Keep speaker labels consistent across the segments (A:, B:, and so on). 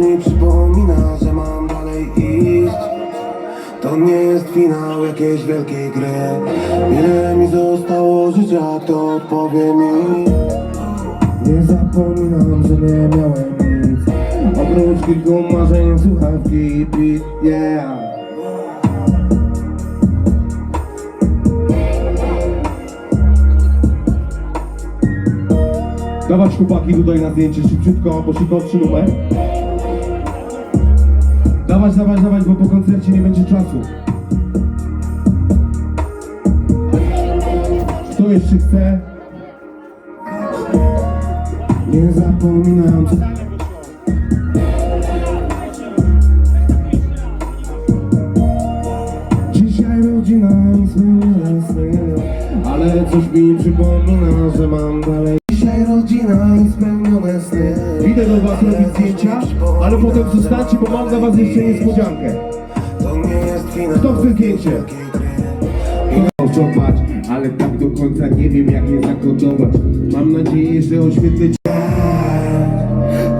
A: mi przypomina, że mam dalej iść. To nie jest finał jakiejś wielkiej gry. Ile mi zostało życia, kto odpowie mi? Nie zapominam, że nie miałem nic. Oprócz kilku marzeń, słuchawki i beat, yeah.
B: Dawać chłopaki tutaj na zdjęcie szybciutko, bo szybkowszy numer. Dawać, dawać, dawać, bo po koncercie nie będzie czasu. Kto jeszcze chce?
A: Nie zapominam, Dzisiaj rodzina i spełnione sny Ale coś mi przypomina, że mam dalej
B: Idę do was robić zdjęcia, ale potem zostańcie, bo mam dla was jeszcze niespodziankę.
A: To nie jest finał
B: Kto chce zdjęcie? Fałszować, ale tak do końca nie wiem jak je zakodować. Mam nadzieję, że oświetlę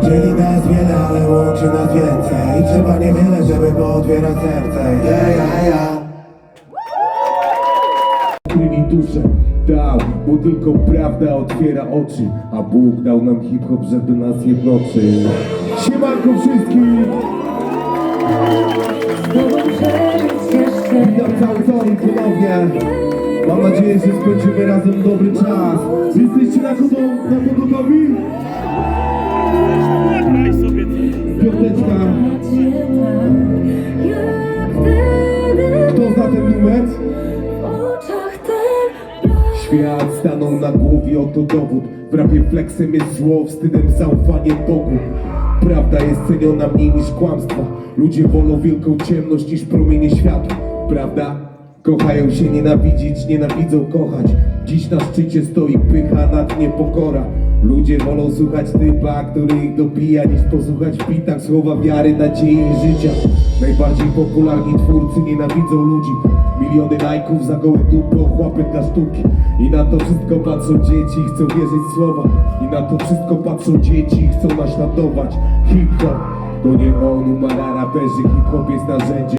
A: Dzieli nas wiele, ale łączy nas więcej. Trzeba niewiele, żeby pootwierać serce. Ja, ja, ja.
B: Mi duszę dał, bo tylko prawda otwiera oczy, a Bóg dał nam hip-hop, żeby nas jednoczyć. Siemanko wszystkim! Witam cały Torin ponownie. Mam nadzieję, że spędzimy razem dobry czas. Jesteście na, godo na to gotowi? Piąteczka, kto zna ten numer? Świat stanął na głowie, oto dowód. W rapie flexem jest zło, wstydem zaufanie Bogu. Prawda jest ceniona mniej niż kłamstwa. Ludzie wolą wielką ciemność niż promienie światła. Prawda? Kochają się nienawidzić, nienawidzą kochać. Dziś na szczycie stoi pycha, nad nie pokora Ludzie wolą słuchać typa, który ich dobija Niż posłuchać w bitach słowa wiary, nadziei i życia. Najbardziej popularni twórcy nienawidzą ludzi. Miliony lajków za gołe dupy, ochłapy dla sztuki. I na to wszystko patrzą dzieci chcą wierzyć słowa. I na to wszystko patrzą dzieci chcą naśladować Hip-hop to nie on umarła raperzy Hip-hop jest narzędziem